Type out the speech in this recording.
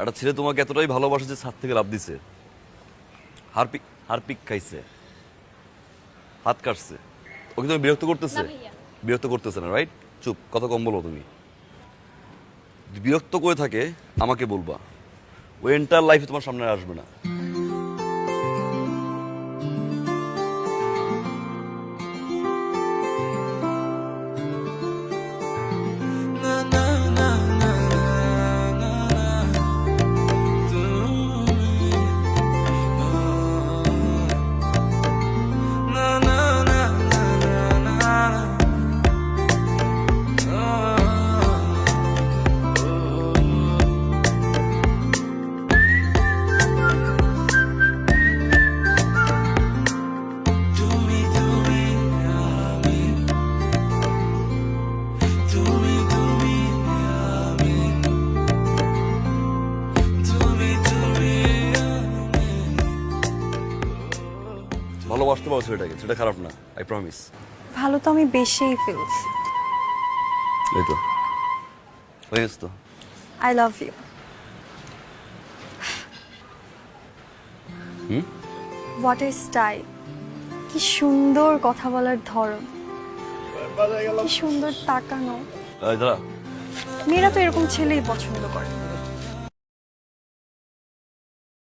একটা ছেলে তোমাকে এতটাই ভালোবাসে যে ছাদ থেকে লাভ দিছে। হারপিক হারপিক খাইছে। হাত কাটছে। ওকে তুমি বিরক্ত করতেছে? বিরক্ত করতেছে না রাইট চুপ কথা কম বলো তুমি। বিরক্ত করে থাকে আমাকে বলবা। ও এন্টার লাইফে তোমার সামনে আসবে না। ভালোবাসতে পারো ছেলেটাকে সেটা খারাপ না আই প্রমিস ভালো তো আমি বেশিই ফিলস এই তো। হয়ে গেছে তো। I love you hmm? What a style কি সুন্দর কথা বলার ধরন। কি সুন্দর তাকানো। মেয়েরা তো এরকম ছেলেই পছন্দ করে।